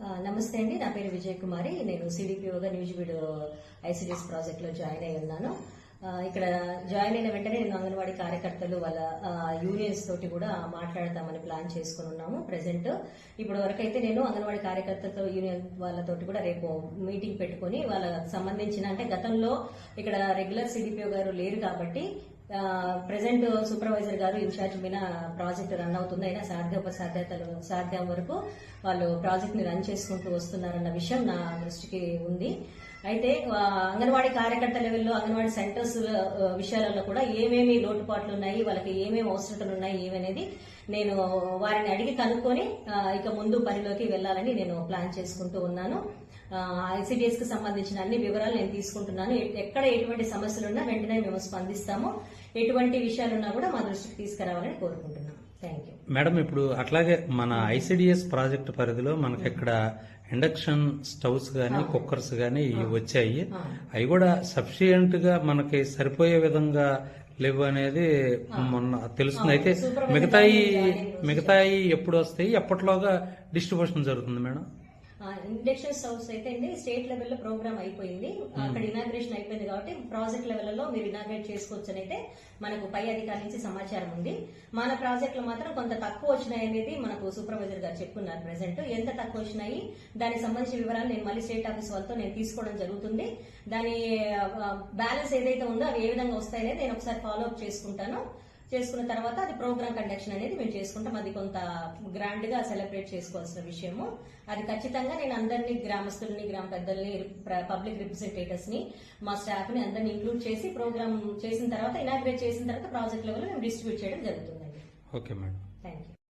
నమస్తే అండి. నా పేరు విజయ్ కుమారి. నేను సిడిపిఓగా న్యూజిబిడ్ ఐసిడిఎస్ ప్రాజెక్ట్ ప్రాజెక్ట్లో జాయిన్ అయి ఉన్నాను. ఇక్కడ జాయిన్ అయిన వెంటనే నేను అంగన్వాడీ కార్యకర్తలు వాళ్ళ యూనియన్స్ తోటి కూడా మాట్లాడతామని ప్లాన్ చేసుకుని ఉన్నాము ప్రెసెంట్ ఇప్పటి వరకు అయితే నేను అంగన్వాడీ కార్యకర్తలతో యూనియన్ వాళ్ళతోటి కూడా రేపు మీటింగ్ పెట్టుకుని వాళ్ళకి సంబంధించిన అంటే గతంలో ఇక్కడ రెగ్యులర్ సిడిపిఓ గారు లేరు కాబట్టి ప్రెసెంట్ సూపర్వైజర్ గారు ఇన్ఛార్జ్ మీద ప్రాజెక్ట్ రన్ అవుతుంది. అయినా సాధ్యోపసాధ్యతలు సాధ్యం వరకు వాళ్ళు ప్రాజెక్ట్ని రన్ చేసుకుంటూ వస్తున్నారన్న విషయం నా దృష్టికి ఉంది. అయితే అంగన్వాడీ కార్యకర్త లెవెల్లో అంగన్వాడీ సెంటర్స్ విషయాలలో కూడా ఏమేమి లోటుపాట్లు ఉన్నాయి వాళ్ళకి ఏమేమి అవసరతలు ఉన్నాయి ఏమనేది నేను వారిని అడిగి కనుక్కొని ఇక ముందు పనిలోకి వెళ్ళాలని నేను ప్లాన్ చేసుకుంటూ ఉన్నాను. ఐసిడిఎస్కి సంబంధించిన అన్ని వివరాలు నేను తీసుకుంటున్నాను. ఎక్కడ ఎటువంటి సమస్యలు ఉన్నా వెంటనే మేము స్పందిస్తాము. ఎటువంటి విషయాలున్నా కూడా మా దృష్టికి తీసుకురావాలని కోరుకుంటున్నాం. థ్యాంక్ యూ మేడం ఇప్పుడు అట్లాగే మన ఐసిడిఎస్ ప్రాజెక్ట్ పరిధిలో మనకి ఇక్కడ ఇండక్షన్ స్టవ్స్ గానీ కుక్కర్స్ గానీ ఇవి వచ్చాయి. అవి కూడా సఫిషియంట్గా మనకి సరిపోయే విధంగా లేవు అనేది మొన్న తెలుస్తుంది. అయితే మిగతాయి మిగతాయి ఎప్పుడు వస్తాయి? ఎప్పటిలోగా డిస్ట్రిబ్యూషన్ జరుగుతుంది మేడం? ఇండక్షన్ స్టవ్స్ అయితే అండి స్టేట్ లెవెల్లో ప్రోగ్రామ్ అయిపోయింది. అక్కడ ఇనాగ్రేషన్ అయిపోయింది కాబట్టి ప్రాజెక్ట్ లెవెల్లో మీరు ఇనాగ్రేట్ చేసుకోవచ్చు అయితే మనకు పై అధికారి నుంచి సమాచారం ఉంది. మన ప్రాజెక్ట్లో మాత్రం కొంత తక్కువ వచ్చినాయి అనేది మనకు సూపర్వైజర్ గారు చెప్పుకున్నారు ప్రెసెంట్ ఎంత తక్కువ వచ్చినాయి? దానికి సంబంధించిన వివరాలు నేను మళ్ళీ స్టేట్ ఆఫీస్ వాళ్ళతో నేను తీసుకోవడం జరుగుతుంది. దాని బ్యాలెన్స్ ఏదైతే ఉందో అవి ఏ విధంగా వస్తాయనేది నేను ఒకసారి ఫాలో అప్ చేసుకుంటాను. చేసుకున్న తర్వాత అది ప్రోగ్రామ్ కండక్షన్ అనేది మేము చేసుకుంటాం. అది కొంత గ్రాండ్గా సెలబ్రేట్ చేసుకోవాల్సిన విషయము. అది ఖచ్చితంగా నేను అందరినీ గ్రామస్తుల్ని గ్రామ పెద్దల్ని పబ్లిక్ రిప్రజెంటేటివ్స్ని మా స్టాఫ్ని అందరినీ ఇంక్లూడ్ చేసి ప్రోగ్రామ్ చేసిన తర్వాత ఇనాగ్రేట్ చేసిన తర్వాత ప్రాజెక్ట్ లెవెల్ మేము డిస్ట్రిబ్యూట్ చేయడం జరుగుతుందండి. Okay madam thank you